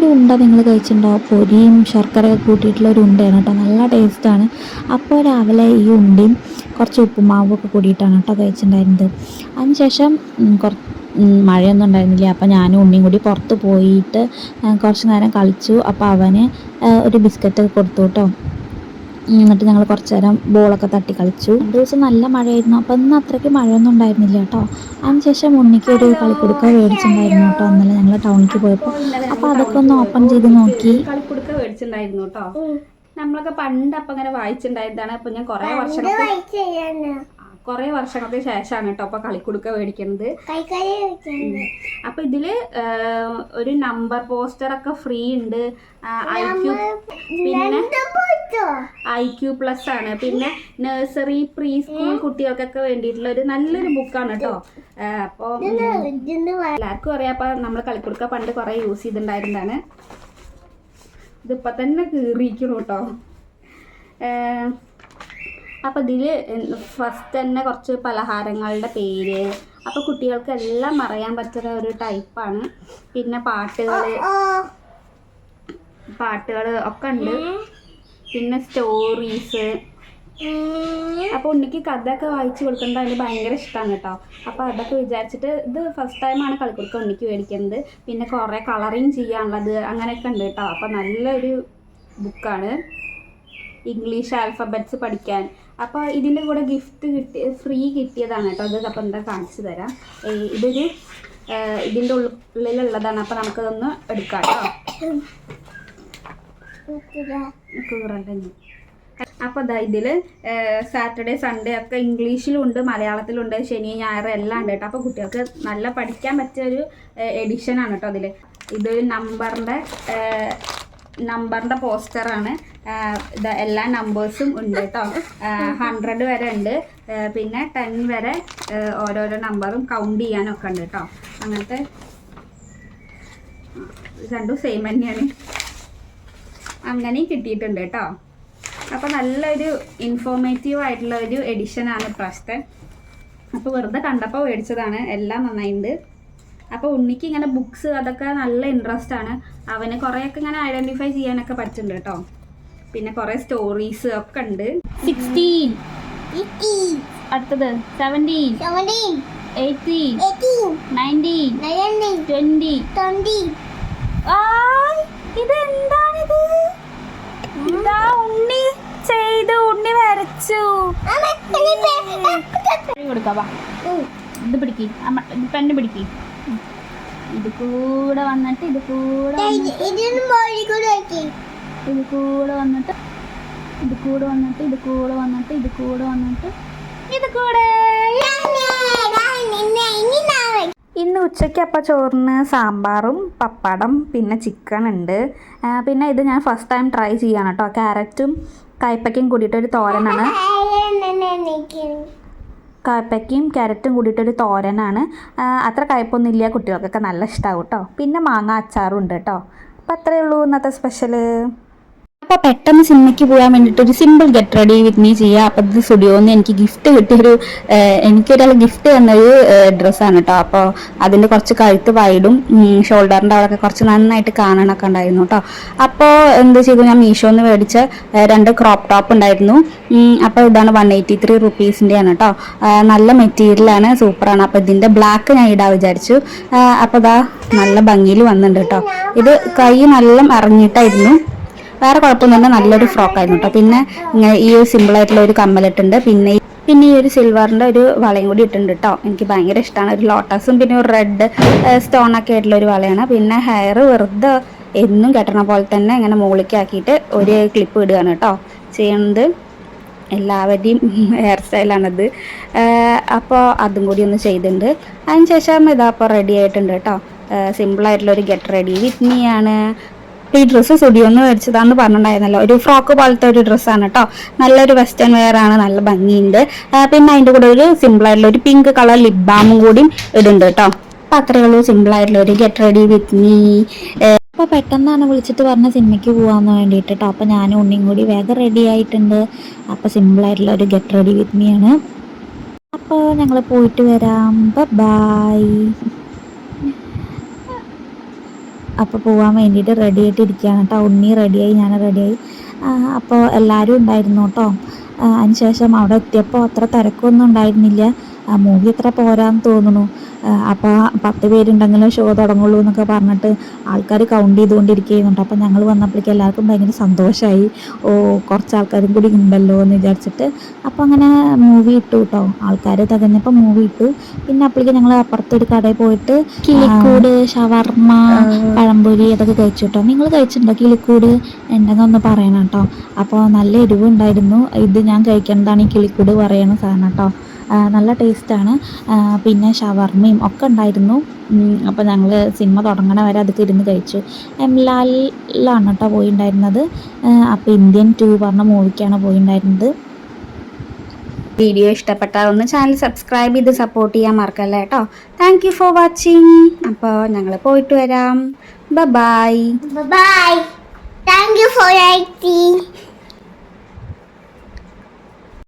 ഒരു ഉണ്ട നിങ്ങൾ കഴിച്ചിട്ടുണ്ടോ? പൊരിയും ശർക്കരയൊക്കെ കൂട്ടിയിട്ടുള്ള ഒരു ഉണ്ടയാണ് കേട്ടോ. നല്ല ടേസ്റ്റാണ് അപ്പോൾ രാവിലെ ഈ ഉണ്ടയും കുറച്ച് ഉപ്പുമാവും ഒക്കെ കൂടിയിട്ടാണ് കേട്ടോ കഴിച്ചിട്ടുണ്ടായിരുന്നത്. അതിനുശേഷം കുറച്ച് മഴയൊന്നും ഉണ്ടായിരുന്നില്ല. അപ്പോൾ ഞാനും ഉണ്ണിയും കൂടി പുറത്ത് പോയിട്ട് കുറച്ച് നേരം കളിച്ചു. അപ്പോൾ അവന് ഒരു ബിസ്ക്കറ്റ് കൊടുത്തു കേട്ടോ. എന്നിട്ട് ഞങ്ങൾ കുറച്ച് നേരം ബോളൊക്കെ തട്ടി കളിച്ചു. രണ്ട് ദിവസം നല്ല മഴയായിരുന്നു. അപ്പോൾ ഇന്ന് അത്രയ്ക്ക് മഴയൊന്നും ഉണ്ടായിരുന്നില്ല കേട്ടോ. അതിനുശേഷം ഉണ്ണിക്ക് ഒരു കളിക്കുടുക്ക മേടിച്ചിട്ടുണ്ടായിരുന്നു കേട്ടോ ഇന്നലെ ഞങ്ങൾ ടൗണിലേക്ക് പോയപ്പോൾ അപ്പോൾ അതൊക്കെ ഒന്ന് ഓപ്പൺ ചെയ്ത് നോക്കി. കളിക്കുടുക്ക മേടിച്ചിട്ടുണ്ടായിരുന്നു കേട്ടോ. നമ്മളൊക്കെ പണ്ട് അപ്പൊ അങ്ങനെ വായിച്ചിട്ടുണ്ടായതാണ്. അപ്പൊ ഞാൻ കൊറേ വർഷങ്ങൾക്ക് കൊറേ വർഷങ്ങൾക്ക് ശേഷമാണ് കേട്ടോ അപ്പൊ കളിക്കുടുക്ക മേടിക്കുന്നത്. അപ്പൊ ഇതിൽ ഒരു നമ്പർ പോസ്റ്റർ ഒക്കെ ഫ്രീ ഉണ്ട്. ഐ ക്യൂ പിന്നെ ഐ ക്യൂ പ്ലസ് ആണ്. പിന്നെ നഴ്സറി പ്രീ സ്കൂൾ കുട്ടികൾക്കൊക്കെ വേണ്ടിയിട്ടുള്ള ഒരു നല്ലൊരു ബുക്കാണ് കേട്ടോ. അപ്പോൾ എല്ലാവർക്കും അറിയാം. അപ്പൊ നമ്മൾ കളിക്കുടുക്ക പണ്ട് കുറെ യൂസ് ചെയ്തിട്ടുണ്ടായിരുന്നതാണ്. ഇതിപ്പോ തന്നെ കീറിയിരിക്കണു കേട്ടോ. അപ്പോൾ ഇതിൽ ഫസ്റ്റ് തന്നെ കുറച്ച് പലഹാരങ്ങളുടെ പേര്. അപ്പോൾ കുട്ടികൾക്ക് എല്ലാം അറിയാൻ പറ്റുന്ന ഒരു ടൈപ്പാണ് പിന്നെ പാട്ടുകൾ പാട്ടുകൾ ഒക്കെ ഉണ്ട്. പിന്നെ സ്റ്റോറീസ് അപ്പോൾ ഉണ്ണിക്ക് കഥയൊക്കെ വായിച്ചു കൊടുക്കുന്നത് അതിന് ഭയങ്കര ഇഷ്ടമാണ് കേട്ടോ. അപ്പോൾ അതൊക്കെ വിചാരിച്ചിട്ട് ഇത് ഫസ്റ്റ് ടൈമാണ് കളിക്കുടുക്ക ഉണ്ണിക്ക് മേടിക്കുന്നത്. പിന്നെ കുറേ കളറിങ് ചെയ്യാനുള്ളത് അങ്ങനെയൊക്കെ ഉണ്ട് കേട്ടോ. അപ്പോൾ നല്ലൊരു ബുക്കാണ് ഇംഗ്ലീഷ് ആൽഫബറ്റ്സ് പഠിക്കാൻ. അപ്പോൾ ഇതിന്റെ കൂടെ ഗിഫ്റ്റ് കിട്ടി ഫ്രീ കിട്ടിയതാണ് കേട്ടോ. അത് അപ്പോൾ എന്താ കാണിച്ചു തരാം. ഇതൊരു ഇതിന്റെ ഉള്ളിലുള്ളതാണ്. അപ്പോൾ നമുക്കതൊന്ന് എടുക്കാം കേട്ടോ. അപ്പോൾ അതാ ഇതിൽ സാറ്റർഡേ സൺഡേ ഒക്കെ ഇംഗ്ലീഷിലും ഉണ്ട് മലയാളത്തിലും ഉണ്ട് ശനി ഞായർ എല്ലാം ഉണ്ട് കേട്ടോ. അപ്പോൾ കുട്ടികൾക്ക് നല്ല പഠിക്കാൻ പറ്റിയ ഒരു എഡിഷനാണ് കേട്ടോ അതിൽ ഇതൊരു നമ്പറിന്റെ നമ്പറിന്റെ പോസ്റ്ററാണ് എല്ലാ നമ്പേഴ്സും ഉണ്ട് കേട്ടോ ഹൺഡ്രഡ് വരെ ഉണ്ട്. പിന്നെ ടെൻ വരെ ഓരോരോ നമ്പറും കൗണ്ട് ചെയ്യാനൊക്കെ ഉണ്ട് കേട്ടോ അങ്ങനത്തെ രണ്ടും സെയിം തന്നെയാണ്. അങ്ങനെയും കിട്ടിയിട്ടുണ്ട് കേട്ടോ അപ്പോൾ നല്ലൊരു ഇൻഫോർമേറ്റീവ് ആയിട്ടുള്ള ഒരു എഡിഷനാണ് പ്രാവശ്യത്തെ അപ്പോൾ വെറുതെ കണ്ടപ്പോൾ മേടിച്ചതാണ്. എല്ലാം നന്നായിട്ടുണ്ട് അപ്പോൾ ഉണ്ണിക്ക് ഇങ്ങനെ ബുക്സ് അതൊക്കെ നല്ല ഇൻട്രസ്റ്റ് ആണ്. അവന് കുറേയൊക്കെ ഇങ്ങനെ ഐഡന്റിഫൈ ചെയ്യാനൊക്കെ പറ്റുന്നുണ്ട് കേട്ടോ. പിന്നെ കുറേ സ്റ്റോറീസ് ഒക്കെ ഉണ്ട്. സിക്സ്റ്റീൻ അടുത്തത് സെവന്റീൻ എയ്റ്റീൻ നയന്റീൻ ട്വന്റി ഇതെന്താണിത്? ഇതാ ഉണ്ണി ചെയ്ത് ഉണ്ണി വരച്ചു. കൊടുക്കാവാ ഇത് പിടിക്ക് പെണ്ണ് പിടിക്ക്. ഇത് കൂടെ വന്നിട്ട് ഇത് കൂടെ ഇത് കൂടെ വന്നിട്ട് ഇത് കൂടെ വന്നിട്ട് ഇത് കൂടെ വന്നിട്ട് ഇത് കൂടെ വന്നിട്ട് ഇത് കൂടെ ഇന്ന് ഉച്ചയ്ക്ക് അപ്പം ചോറിന് സാമ്പാറും പപ്പടം പിന്നെ ചിക്കൻ ഉണ്ട് പിന്നെ ഇത് ഞാൻ ഫസ്റ്റ് ടൈം ട്രൈ ചെയ്യാണ് കേട്ടോ ക്യാരറ്റും കയ്പ്പയ്ക്കും കൂടിയിട്ടൊരു തോരനാണ് കയ്പ്പയ്ക്കും ക്യാരറ്റും കൂടിയിട്ടൊരു തോരനാണ്. അത്ര അത്ര കയ്പൊന്നുമില്ല കുട്ടികൾക്കൊക്കെ. നല്ല ഇഷ്ടമാവും കേട്ടോ പിന്നെ മാങ്ങ അച്ചാറും ഉണ്ട് കേട്ടോ അപ്പം അത്രയേ ഉള്ളൂ ഇന്നത്തെ സ്പെഷ്യൽ അപ്പോൾ പെട്ടെന്ന് സിനിമയ്ക്ക് പോകാൻ വേണ്ടിയിട്ട് ഒരു simple get ready with me ചെയ്യുക അപ്പോൾ ഇത് സ്റ്റുഡിയോന്ന് എനിക്ക് ഗിഫ്റ്റ് കിട്ടിയൊരു എനിക്കൊരാൾ ഗിഫ്റ്റ് തന്നൊരു ഡ്രസ്സാണ് കേട്ടോ അപ്പോൾ അതിന്റെ കുറച്ച് കഴുത്ത് വൈഡും ഷോൾഡറിന്റെ അവിടെയൊക്കെ കുറച്ച് നന്നായിട്ട് കാണാനൊക്കെ ഉണ്ടായിരുന്നു കേട്ടോ അപ്പോൾ എന്ത് ചെയ്തു? ഞാൻ മീഷോന്ന് മേടിച്ച രണ്ട് ക്രോപ്പ് ടോപ്പ് ഉണ്ടായിരുന്നു. അപ്പോൾ ഇതാണ് വൺ എയ്റ്റി ത്രീ റുപ്പീസിന്റെയാണ് കേട്ടോ നല്ല മെറ്റീരിയലാണ് സൂപ്പറാണ് അപ്പോൾ ഇതിന്റെ ബ്ലാക്ക് ഞാൻ ഇടാൻ വിചാരിച്ചു. അപ്പോൾ ഇതാ നല്ല ഭംഗിയിൽ വന്നിട്ടുണ്ട് കേട്ടോ ഇത് കൈ നല്ല ഇറങ്ങിയിട്ടായിരുന്നു വേറെ കുഴപ്പമൊന്നുമില്ല നല്ലൊരു ഫ്രോക്കായിരുന്നു കേട്ടോ പിന്നെ ഇങ്ങനെ ഈ ഒരു സിമ്പിൾ ആയിട്ടുള്ള ഒരു കമ്മലിട്ടുണ്ട് പിന്നെ പിന്നെ ഈ ഒരു സിൽവറിന്റെ ഒരു വളയും കൂടി ഇട്ടുണ്ട് കേട്ടോ എനിക്ക് ഭയങ്കര ഇഷ്ടമാണ് ഒരു ലോട്ടസും പിന്നെ ഒരു റെഡ് സ്റ്റോൺ ഒക്കെ ആയിട്ടുള്ള ഒരു വളയാണ്. പിന്നെ ഹെയർ വെറുതെ എന്നും കെട്ടണ പോലെ തന്നെ ഇങ്ങനെ മുകളിലേക്കാക്കിയിട്ട് ഒരു ക്ലിപ്പ് ഇടുകയാണ് കേട്ടോ ചെയ്യുന്നത് എല്ലാവരുടെയും ഹെയർ സ്റ്റൈലാണത് അപ്പോൾ അതും കൂടി ഒന്ന് ചെയ്തിട്ടുണ്ട്. അതിനുശേഷം ഇതാ അപ്പോൾ റെഡി ആയിട്ടുണ്ട് കേട്ടോ സിമ്പിളായിട്ടുള്ള ഒരു ഗെറ്റ് റെഡി വിത്ത് മീ ആണ്. ഈ ഡ്രസ്സ് സ്റ്റുഡിയോന്ന് മേടിച്ചതാന്ന് പറഞ്ഞിട്ടുണ്ടായിരുന്നല്ലോ. ഒരു ഫ്രോക്ക് പോലത്തെ ഒരു ഡ്രസ്സാണ് കേട്ടോ നല്ലൊരു വെസ്റ്റേൺ വെയർ ആണ് നല്ല ഭംഗിയുണ്ട്. പിന്നെ അതിന്റെ കൂടെ ഒരു സിമ്പിൾ ആയിട്ടുള്ള ഒരു പിങ്ക് കളർ ലിപ് ബാമും കൂടിയും ഇടുന്നുണ്ട് കേട്ടോ അപ്പം അത്രയേ ഉള്ളൂ സിമ്പിളായിട്ടുള്ള ഒരു ഗെറ്റ് റെഡി വിത്ത് മീ അപ്പോൾ പെട്ടെന്നാണ് വിളിച്ചിട്ട് പറഞ്ഞ സിനിമയ്ക്ക് പോകാമെന്ന് വേണ്ടിയിട്ട് കേട്ടോ അപ്പോൾ ഞാനും ഉണ്ണിയും കൂടി വേഗം റെഡി ആയിട്ടുണ്ട്. അപ്പൊ സിമ്പിൾ ആയിട്ടുള്ള ഒരു ഗെറ്റ് റെഡി വിത്ത് മീ ആണ്. അപ്പൊ ഞങ്ങൾ പോയിട്ട് വരാം. ബൈ അപ്പോൾ പോകാൻ വേണ്ടിയിട്ട് റെഡി ആയിട്ട് ഇരിക്കുകയാണ് കേട്ടോ ഉണ്ണി റെഡിയായി ഞാൻ റെഡിയായി അപ്പോൾ എല്ലാവരും ഉണ്ടായിരുന്നു കേട്ടോ അതിനുശേഷം അവിടെ എത്തിയപ്പോൾ അത്ര തിരക്കൊന്നും ഉണ്ടായിരുന്നില്ല. മൂവി അത്ര പോരാന്ന് തോന്നുന്നു. അപ്പോൾ പത്ത് പേരുണ്ടെങ്കിലും ഷോ തുടങ്ങുള്ളൂ എന്നൊക്കെ പറഞ്ഞിട്ട് ആൾക്കാർ കൗണ്ട് ചെയ്തുകൊണ്ടിരിക്കുന്നുണ്ട് അപ്പോൾ ഞങ്ങൾ വന്നപ്പോഴേക്കും എല്ലാവർക്കും ഭയങ്കര സന്തോഷമായി ഓ കുറച്ച് ആൾക്കാരും കൂടി ഉണ്ടല്ലോ എന്ന് വിചാരിച്ചിട്ട്. അപ്പോൾ അങ്ങനെ മൂവി ഇട്ടു കേട്ടോ ആൾക്കാർ തികഞ്ഞപ്പോൾ മൂവി ഇട്ടു. പിന്നെ അപ്പോഴേക്കും ഞങ്ങൾ അപ്പുറത്തൊരു കടയിൽ പോയിട്ട് കിളിക്കൂട് ഷവർമ്മ പഴംപൊരി അതൊക്കെ കഴിച്ചു കേട്ടോ നിങ്ങൾ കഴിച്ചിട്ടുണ്ടോ കിളിക്കൂട്? ഉണ്ടെങ്കിൽ ഒന്ന് പറയണം കേട്ടോ അപ്പോൾ നല്ല എരിവുണ്ടായിരുന്നു. ഇത് ഞാൻ കഴിക്കേണ്ടതാണ് ഈ കിളിക്കൂട് പറയുന്ന സാധനം കേട്ടോ നല്ല ടേസ്റ്റാണ്. പിന്നെ ഷവർമയും ഒക്കെ ഉണ്ടായിരുന്നു. അപ്പോൾ ഞങ്ങൾ സിനിമ തുടങ്ങണ വരെ അതൊക്കെ ഇരുന്ന് കഴിച്ചു. എം ലാലിലാണ് കേട്ടോ പോയിണ്ടായിരുന്നത്. അപ്പോൾ ഇന്ത്യൻ ടു പറഞ്ഞ മൂവിക്കാണ് പോയി ഉണ്ടായിരുന്നത് വീഡിയോ ഇഷ്ടപ്പെട്ടാൽ ഒന്ന് ചാനൽ സബ്സ്ക്രൈബ് ചെയ്ത് സപ്പോർട്ട് ചെയ്യാൻ മറക്കല്ലേ കേട്ടോ താങ്ക് യു ഫോർ വാച്ചിങ് അപ്പോൾ ഞങ്ങൾ പോയിട്ട് വരാം. Bye bye thank you for you for writing.